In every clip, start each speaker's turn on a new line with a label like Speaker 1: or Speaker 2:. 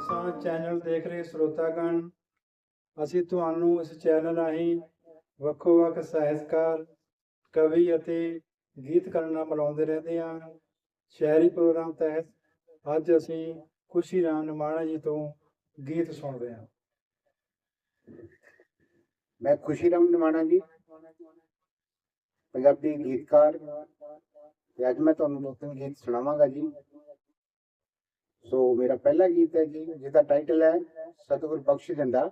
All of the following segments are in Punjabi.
Speaker 1: ਕਿਸਾਨ ਚੈਨਲ ਦੇਖ ਰਹੇ ਸਰੋਤਾਗਣ, ਅਸੀਂ ਤੁਹਾਨੂੰ ਇਸ ਚੈਨਲ ਰਾਹੀਂ ਵੱਖੋ ਵੱਖ ਸਾਹਿਤਕਾਰ, ਕਵੀ ਅਤੇ ਗੀਤਕਾਰ ਨਾਲ ਮਿਲਾਉਂਦੇ ਰਹਿੰਦੇ ਹਾਂ। ਸ਼ਾਇਰੀ ਪ੍ਰੋਗਰਾਮ ਤਹਿਤ ਅੱਜ ਅਸੀਂ ਖੁਸ਼ੀ ਰਾਮ ਨਿਮਾਣਾ ਜੀ ਤੋਂ ਗੀਤ ਸੁਣਦੇ ਹਾਂ।
Speaker 2: ਮੈਂ ਖੁਸ਼ੀ ਰਾਮ ਨਿਮਾਣਾ ਜੀ, ਪੰਜਾਬੀ ਗੀਤਕਾਰ। ਅੱਜ ਮੈਂ ਤੁਹਾਨੂੰ ਦੋ ਤਿੰਨ ਗੀਤ ਸੁਣਾਵਾਂਗਾ ਜੀ। ਸੋ ਮੇਰਾ ਪਹਿਲਾ ਗੀਤ ਹੈ ਜੀ ਜਿਹਦਾ ਟਾਈਟਲ ਹੈ ਸਤਿਗੁਰ ਬਖਸ਼ ਦਿੰਦਾ।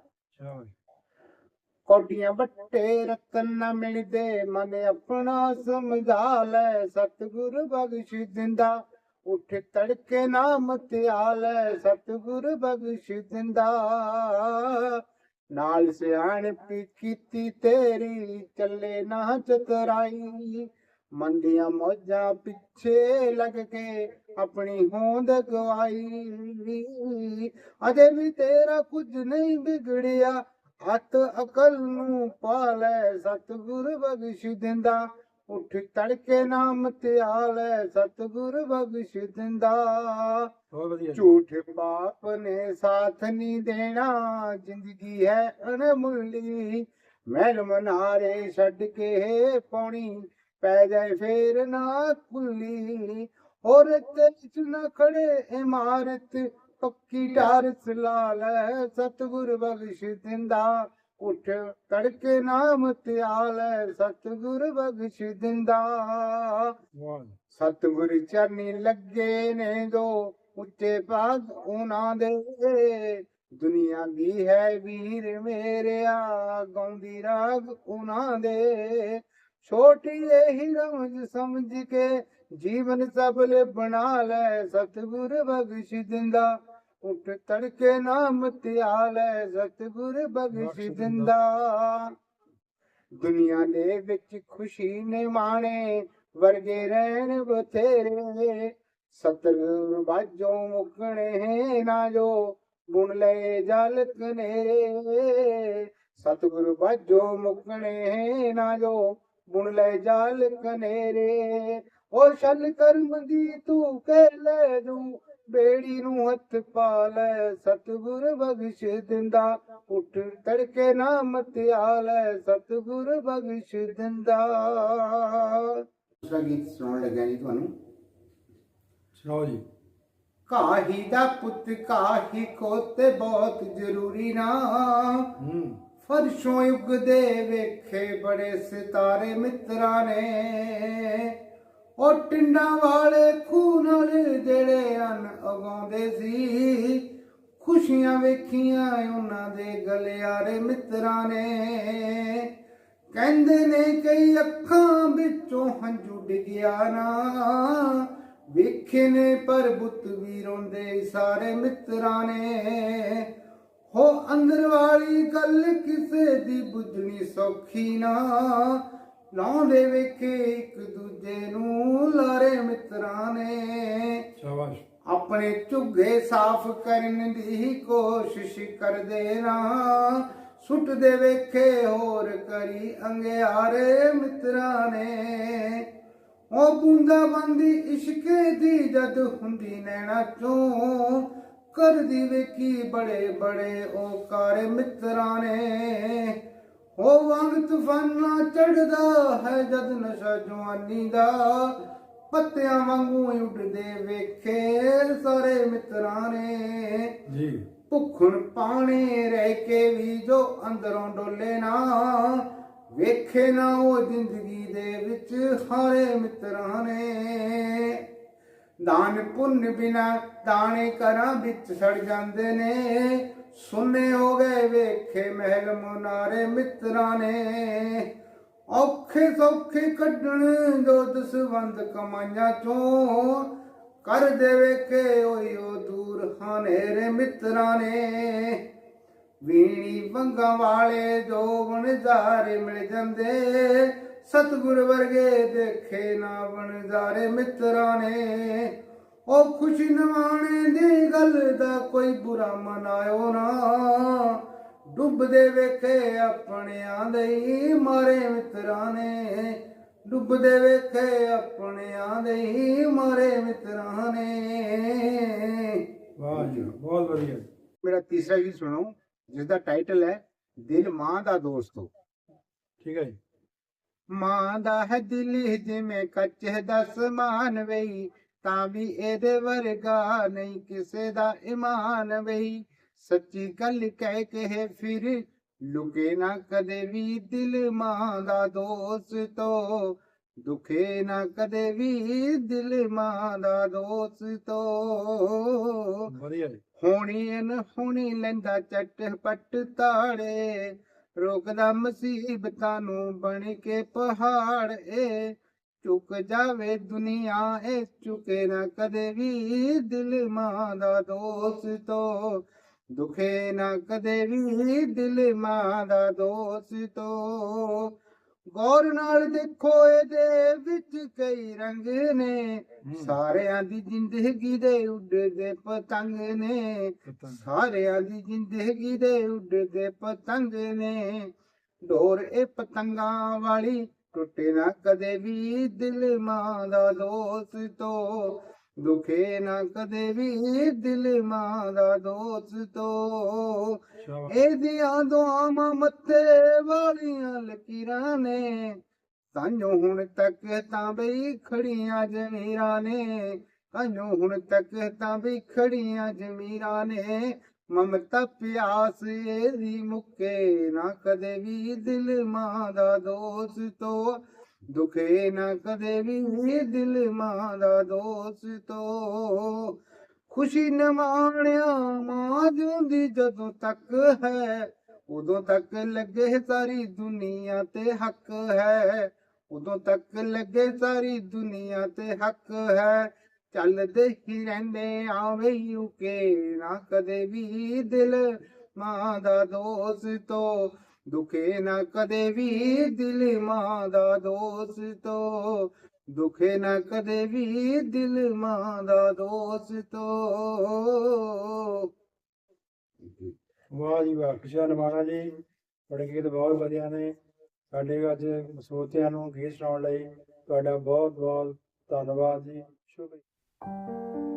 Speaker 2: ਕੋਡੀਆਂ ਬੱਟੇ ਰਤਨ ਨਾ ਮਿਲਦੇ ਮਨ ਆਪਣਾ ਸਮਝਾ ਲੈ ਸਤਿਗੁਰ ਬਖਸ਼ ਦਿੰਦਾ। ਉੱਠ ਤੜਕੇ ਨਾਮ ਧਿਆਲ ਸਤਿਗੁਰ ਬਖਸ਼ ਦਿੰਦਾ। ਨਾਲ ਸਿਆਣਪੀ ਕੀਤੀ ਤੇਰੀ ਚੱਲੇ ਨਾ ਚਤਰਾਈ ਮੰਦੀਆਂ ਮੋਜਾਂ ਪਿੱਛੇ ਲੱਗ ਕੇ ਆਪਣੀ ਹੋਂਦ ਗਵਾਈ। ਅਜੇ ਵੀ ਤੇਰਾ ਕੁਝ ਨਹੀਂ ਵਿਗੜਿਆ। ਹੱਥ ਅਕਲ ਨੂੰ ਪਾਲੈ ਸਤਿਗੁਰ ਬਖਸ਼ ਦਿੰਦਾ। ਉੱਠ ਤੜਕੇ ਨਾਮ ਧਿਆਲ ਸਤਿਗੁਰ ਬਖਸ਼ ਦਿੰਦਾ। ਝੂਠ ਬਾਪ ਨੇ ਸਾਥ ਨਹੀਂ ਦੇਣਾ। ਜ਼ਿੰਦਗੀ ਹੈ ਅਣਮੁੱਲੀ। ਮਹਿਲ ਮਨਾਰੇ ਛੱਡ ਕੇ ਪੌਣੀ ਪੈ ਜਾਏ ਫੇਰ ਨਾ ਕੁੱਲੀ। ਔਰ ਤੇ ਨਾ ਖੜੇ ਇਮਾਰਤ ਪੱਕੀ ਢਾਰ ਸਲਾ ਲੈ ਸਤਿਗੁਰ ਬਖਸ਼ ਦਿੰਦਾ। ਉੱਠ ਤੜਕੇ ਨਾਮ ਧਿਆਲ ਸਤਿਗੁਰ ਬਖਸ਼ ਦਿੰਦਾ। ਸਤਿਗੁਰ ਚਰਨੀ ਲੱਗੇ ਨੇ ਜੋ ਉੱਚੇ ਪਦ ਉਹਨਾਂ ਦੇ। ਦੁਨੀਆ ਦੀ ਹੈ ਵੀਰ ਮੇਰਿਆ ਗਾਉਂਦੀ ਰਾਗ ਉਹਨਾਂ ਦੇ। ਛੋਟੀ ਇਹੀ ਰਮਜ ਸਮਝ ਕੇ ਜੀਵਨ ਸਫਲ ਬਣਾ ਲੈ ਸਤਿਗੁਰ ਬਖਸ਼ ਦਿੰਦਾ। ਉੱਠ ਤੜਕੇ ਨਾਮ ਧਿਆਲ ਸਤਿਗੁਰ ਬਖਸ਼ ਦਿੰਦਾ। ਦੁਨੀਆ ਦੇ ਵਿੱਚ ਖੁਸ਼ੀ ਨੇ ਮਾਣੇ ਵਰਗੇ ਰਹਿਣ ਬਥੇਰੇ। ਸਤਰ ਬਾਜੋਂ ਮੁਕਣੇ ਨਾ ਜੋ ਗੁਣ ਲਏ ਜਲ ਕਨੇਰੇ ਸਤਿਗੁਰ ਬਾਜੋਂ ਮੁਕਣੇ ਨਾ ਜੋ ਗੁਣ ਲਏ ਜਲ ਕਨੇਰੇ ਉਹ ਛਲ ਕਰਮ ਦੀ ਤੂੰ ਕਹਿ ਲੈ ਜੂ ਬੇੜੀ ਨੂੰ ਹੱਥ ਪਾ ਲੈ ਸਤਿਗੁਰ ਬਖਸ਼ ਦਿੰਦਾ ਉੱਠ ਤੜਕੇ ਨਾਮ ਧਿਆਲ ਸਤਿਗੁਰ ਬਖਸ਼ ਦਿੰਦਾ। ਦੂਸਰਾ ਗੀਤ ਸੁਣਾਉਣ ਲੱਗਿਆ ਜੀ ਤੁਹਾਨੂੰ?
Speaker 1: ਸੁਣਾਓ ਜੀ।
Speaker 2: ਕਾਹੀ ਦਾ ਪੁੱਤ ਕਾਹੀ ਕੋਤੇ ਬਹੁਤ ਜ਼ਰੂਰੀ ਨਾ। ਫਰਸ਼ੋਂ ਯੁੱਗ ਦੇ ਵੇਖੇ ਬੜੇ ਸਿਤਾਰੇ ਮਿੱਤਰਾਂ ਨੇ। ਉਹ ਟਿੰਡਾਂ ਵਾਲੇ ਖੂਹ ਨਾਲ ਜਿਹੜੇ ਅਨ ਉਗਾਉਂਦੇ ਸੀ। ਖੁਸ਼ੀਆਂ ਵੇਖੀਆਂ ਉਹਨਾਂ ਦੇ ਗਲਿਆਰੇ ਮਿੱਤਰਾਂ ਨੇ। ਕਹਿੰਦੇ ਨੇ ਕਈ ਅੱਖਾਂ ਵਿੱਚੋਂ ਹੰਝੂ ਡਿੱਗਿਆ ਨਾ। ਵੇਖੇ ਨੇ ਪਰ ਬੁੱਤ ਵੀ ਰੋਂਦੇ ਸਾਰੇ ਮਿੱਤਰਾਂ ਨੇ। ਹੋ ਅੰਦਰ ਵਾਲੀ ਗੱਲ ਕਿਸੇ ਦੀ ਬੁੱਝਣੀ ਸੌਖੀ ਨਾ। ਲਾਉਂਦੇ ਵੇਖੇ ਇੱਕ ਦੂਜੇ ਨੂੰ ਲਾਰੇ ਮਿੱਤਰਾਂ ਨੇ।
Speaker 1: ਸ਼ਾਬਾਸ਼।
Speaker 2: ਆਪਣੇ ਝੁੱਗੇ ਸਾਫ਼ ਕਰਨ ਦੀ ਕੋਸ਼ਿਸ਼ ਕਰਦੇ ਨਾ ਸੁੱਟਦੇ ਵੇਖੇ ਹੋਰ ਕਰੀ ਅੰਗਿਆਰੇ ਮਿੱਤਰਾਂ ਨੇ। ਉਹ ਬੂੰਦਾ ਬੰਦੀ ਇਸ਼ਕੇ ਦੀ ਜਦ ਹੁੰਦੀ ਨੈਣਾ ਚੋਂ ਕਰਦੀ ਵੇਖੀ ਬੜੇ ਬੜੇ ਉਹ ਕਾਰੇ ਮਿੱਤਰਾਂ ਨੇ। ਉਹ ਵਾਂਗ ਤੂਫਾਨਾ ਚੜਦਾ ਹੈ ਜਦ ਨਸ਼ਾ ਜਵਾਨੀ ਦਾ। ਪੱਤਿਆਂ ਵਾਂਗੂ ਉੱਡਦੇ ਵੇਖੇ ਸਾਰੇ ਮਿੱਤਰਾਂ ਨੇ।
Speaker 1: ਜੀ।
Speaker 2: ਭੁੱਖਣ ਪਾਣੇ ਰਹਿ ਕੇ ਵੀ ਜੋ ਅੰਦਰੋਂ ਡੋਲੇ ਨਾ ਵੇਖੇ ਨਾ ਉਹ ਜ਼ਿੰਦਗੀ ਦੇ ਵਿੱਚ ਹਾਰੇ ਮਿੱਤਰਾਂ ਨੇ। ਦਾਨ ਪੁੰਨ ਬਿਨਾ ਦਾਣੇ ਕਰਾਂ ਵਿੱਚ ਸੜ ਜਾਂਦੇ ਨੇ। ਸੁਨੇ ਹੋ ਗਏ ਵੇਖੇ ਮਹਿਲ ਮੁਨਾਰੇ ਮਿੱਤਰਾਂ ਨੇ। ਔਖੇ ਸੌਖੇ ਕੱਢਣ ਜੋ ਦਸਵੰਦ ਕਮਾਈਆਂ ਚੋਂ ਕਰ ਦੇ ਵੇਖੇ ਓਏ ਦੂਰ ਹਨੇਰੇ ਮਿੱਤਰਾਂ ਨੇ। ਵੀਣੀ ਵੰਗਾਂ ਵਾਲੇ ਜੋ ਵਣਜਾਰੇ ਮਿਲ ਜਾਂਦੇ, ਸਤਿਗੁਰ ਵਰਗੇ ਦੇਖੇ ਨਾ ਵਣਜਾਰੇ ਮਿੱਤਰਾਂ ਨੇ। ਉਹ ਖੁਸ਼ੀ ਨਵਾਣੇ ਦੀ ਗੱਲ ਦਾ ਕੋਈ ਬੁਰਾ ਮਨਾਇਓ ਨਾ। ਡੁੱਬਦੇ ਵੇਖੇ ਆਪਣਿਆਂ ਦੇ ਮਾਰੇ ਮਿੱਤਰਾਂ ਨੇ। ਡੁੱਬਦੇ ਵੇਖੇ ਆਪਣਿਆਂ ਦੇ ਮਾਰੇ ਮਿੱਤਰਾਂ ਨੇ।
Speaker 1: ਵਾਹ ਜੀ ਬਹੁਤ ਵਧੀਆ।
Speaker 2: ਮੇਰਾ ਤੀਸਰਾ ਗੀਤ ਸੁਣੋ ਜਿਸ ਦਾ ਟਾਈਟਲ ਹੈ ਦਿਲ ਮਾਂ ਦਾ ਦੋਸਤੋ।
Speaker 1: ਠੀਕ ਹੈ ਜੀ।
Speaker 2: ਮਾਂ ਦਾ ਹੈ ਦਿਲ ਜਿਵੇਂ ਕੱਚੇ ਦਾ ਸਮਾਨ ਵਈ ਤਾਂ ਵੀ ਇਹਦੇ ਵਰਗਾ ਨਹੀਂ ਕਿਸੇ ਦਾ ਇਮਾਨ ਵਈ ਸੱਚੀ ਗੱਲ ਕਹਿ ਕੇ ਫਿਰ ਲੁਕੇ ਨਾ ਕਦੇ ਵੀ ਦਿਲ ਮਾਂ ਦਾ ਦੋਸਤੋ। ਦੁਖੇ ਨਾ ਕਦੇ ਵੀ ਦਿਲ ਮਾਂ ਦਾ ਦੋਸਤੋ।
Speaker 1: ਵਧੀਆ ਜੀ।
Speaker 2: ਹੋਣੀ ਨ ਹੋਣੀ ਲੈਂਦਾ ਚੱਟ ਪੱਟ ਤਾੜੇ। ਰੋਕਦਾ ਮੁਸੀਬਤਾਂ ਨੂੰ ਬਣ ਕੇ ਪਹਾੜ ਏ। ਚੁੱਕ ਜਾਵੇ ਦੁਨੀਆ ਏ ਚੁਕੇ ਨਾ ਕਦੇ ਵੀ ਦਿਲ ਮਾਂ ਦਾ ਦੋਸਤੋ ਦੁਖੇ ਨਾ ਕਦੇ ਵੀ ਦਿਲ ਮਾਂ ਦਾ ਦੋਸਤੋ ਗੌਰ ਨਾਲ ਦੇਖੋ ਇਹਦੇ ਵਿੱਚ ਕਈ ਰੰਗ ਨੇ। ਸਾਰਿਆਂ ਦੀ ਜ਼ਿੰਦਗੀ ਦੇ ਉੱਡਦੇ ਪਤੰਗ ਨੇ। ਸਾਰਿਆਂ ਦੀ ਜ਼ਿੰਦਗੀ ਦੇ ਉੱਡਦੇ ਪਤੰਗ ਨੇ। ਡੋਰ ਇਹ ਪਤੰਗਾਂ ਵਾਲੀ ਟੁੱਟੇ ਨਾ ਕਦੇ ਵੀ ਦਿਲ ਮਾਂ ਦਾ ਦੋਸਤੋ ਦੁਖੇ ਨਾ ਕਦੇ ਵੀ ਦਿਲ ਮਾਂ ਦਾ ਦੋਸਤੋ ਇਹਦੀਆਂ ਦੁਆਵਾਂ ਮੱਥੇ ਵਾਲੀਆਂ ਲਕੀਰਾਂ ਨੇ। ਤਾਂਯੋ ਹੁਣ ਤੱਕ ਤਾਂ ਬਈ ਖੜੀਆਂ ਜ਼ਮੀਰਾਂ ਨੇ। ਤਾਂਯੋ ਹੁਣ ਤੱਕ ਤਾਂ ਬਈ ਖੜੀਆਂ ਜ਼ਮੀਰਾਂ ਨੇ। ਮਮਤਾ ਪਿਆਸ ਇਹਦੀ ਮੁੱਕੇ ਨਾ ਕਦੇ ਵੀ ਦਿਲ ਮਾਂ ਦਾ ਦੋਸਤੋ ਦੁਖੇ ਨਾ ਕਦੇ ਵੀ ਦਿਲ ਮਾਂ ਦਾ ਦੋਸਤੋ ਖੁਸ਼ੀ ਨ ਮਾਣਿਆ ਮਾਂ ਜਿਉਂਦੀ ਜਦੋਂ ਤੱਕ ਹੈ, ਉਦੋਂ ਤੱਕ ਲੱਗੇ ਸਾਰੀ ਦੁਨੀਆ ਤੇ ਹੱਕ ਹੈ। ਉਦੋਂ ਤੱਕ ਲੱਗੇ ਸਾਰੀ ਦੁਨੀਆ ਤੇ ਹੱਕ ਹੈ। ਚੱਲਦੇ ਹੀ ਰਹਿੰਦੇ ਆਵੇ ਯੂਕੇ, ਨਾ ਕਦੇ ਵੀ ਦਿਲ ਮਾਂ ਦਾ ਦੋਸਤੋ ਦੁਖੇ ਨਾ ਕਦੇ ਵੀ ਦਿਲ ਮਾਂ ਦਾ ਦੋਸਤੋ ਦੁਖੇ ਨਾ ਕਦੇ ਵੀ ਦਿਲ ਮਾਂ ਦਾ ਦੋਸਤੋ
Speaker 1: ਵਾਹ ਜੀ ਵਾਹ, ਖੁਸ਼ਾ ਨਵਾਣਾ ਜੀ। ਤੁਹਾਡੇ ਗੀਤ ਬਹੁਤ ਵਧੀਆ ਨੇ। ਸਾਡੇ ਅੱਜ ਸਰੋਤਿਆਂ ਨੂੰ ਗੀਤ ਸੁਣਾਉਣ ਲਈ ਤੁਹਾਡਾ ਬਹੁਤ ਬਹੁਤ ਧੰਨਵਾਦ ਜੀ। ਸ਼ੁਕਰੀਆ। Música